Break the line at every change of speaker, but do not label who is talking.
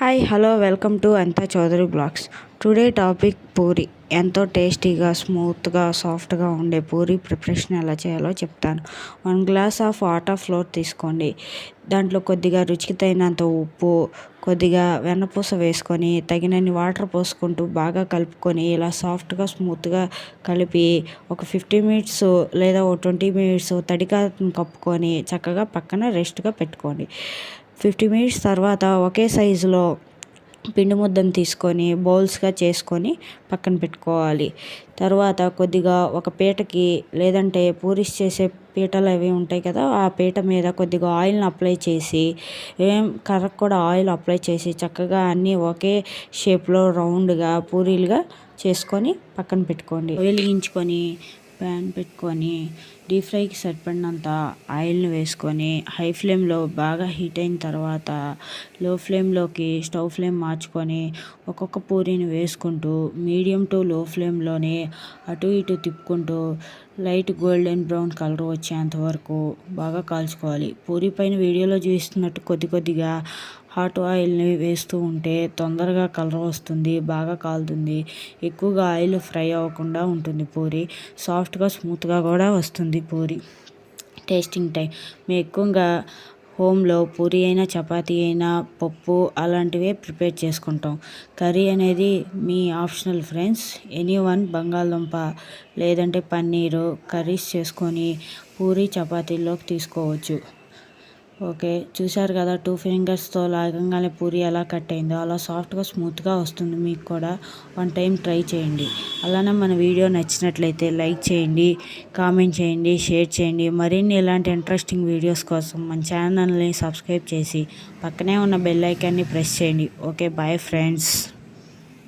Hi hello welcome to అంతా Chowdary blogs today topic puri ఎంతో టేస్టీగా స్మూత్గా సాఫ్ట్గా ఉండే పూరి ప్రిపరేషన్ ఎలా చేయాలో చెప్తాను. One glass of water flour తీసుకోండి. దాంట్లో కొద్దిగా రుచికి తగినంత ఉప్పు కొద్దిగా వెన్నపూస వేసుకొని తగినన్ని వాటర్ పోసుకుంటూ బాగా కలుపుకొని ఇలా సాఫ్ట్గా స్మూత్గా కలిపి ఒక ఫిఫ్టీ మినిట్స్ లేదా ఒక ట్వంటీ మినిట్స్ తడిగా కప్పుకొని చక్కగా పక్కన రెస్ట్గా పెట్టుకోండి. ఫిఫ్టీ మినిట్స్ తర్వాత ఒకే సైజులో పిండి ముద్దను తీసుకొని బౌల్స్గా చేసుకొని పక్కన పెట్టుకోవాలి. తర్వాత కొద్దిగా ఒక పీటకి లేదంటే పూరీస్ చేసే పీటలు అవి ఉంటాయి కదా ఆ పీట మీద కొద్దిగా ఆయిల్ని అప్లై చేసి ఏం కర్రకు కూడా ఆయిల్ అప్లై చేసి చక్కగా అన్నీ ఒకే షేప్లో రౌండ్గా పూరీలుగా చేసుకొని పక్కన పెట్టుకోండి. వెలిగించుకొని ప్యాన్ పెట్టుకొని డీప్ ఫ్రైకి సరిపడినంత ఆయిల్ని వేసుకొని హై ఫ్లేమ్లో బాగా హీట్ అయిన తర్వాత లో ఫ్లేమ్లోకి స్టవ్ ఫ్లేమ్ మార్చుకొని ఒక్కొక్క పూరీని వేసుకుంటూ మీడియం టు లో ఫ్లేమ్లోనే అటు ఇటు తిప్పుకుంటూ లైట్ గోల్డెన్ బ్రౌన్ కలర్ వచ్చేంత వరకు బాగా కాల్చుకోవాలి. పూరి పైన వీడియోలో చూస్తున్నట్టు కొద్ది కొద్దిగా హాట్ ఆయిల్ని వేస్తూ ఉంటే తొందరగా కలర్ వస్తుంది బాగా కాలుతుంది. ఎక్కువగా ఆయిల్ ఫ్రై అవ్వకుండా ఉంటుంది పూరి. సాఫ్ట్గా స్మూత్గా కూడా వస్తుంది పూరి. టేస్టింగ్ టైం మేము ఎక్కువగా హోమ్లో పూరి అయినా చపాతీ అయినా పప్పు అలాంటివే ప్రిపేర్ చేసుకుంటాం. కర్రీ అనేది మీ ఆప్షనల్ ఫ్రెండ్స్. ఎనీ వన్ బంగాళదుంప లేదంటే పన్నీరు కర్రీస్ చేసుకొని పూరి చపాతీల్లోకి తీసుకోవచ్చు. ఓకే చూశారు కదా టూ ఫింగర్స్తో లాగంగానే పూరి ఎలా కట్ అయిందో అలా సాఫ్ట్గా స్మూత్గా వస్తుంది మీకు కూడా. వన్ టైం ట్రై చేయండి. అలానే మన వీడియో నచ్చినట్లయితే లైక్ చేయండి కామెంట్ చేయండి షేర్ చేయండి. మరిన్ని ఇలాంటి ఇంట్రెస్టింగ్ వీడియోస్ కోసం మన ఛానల్ని సబ్స్క్రైబ్ చేసి పక్కనే ఉన్న బెల్ ఐకాన్ని ప్రెస్ చేయండి. Okay bye friends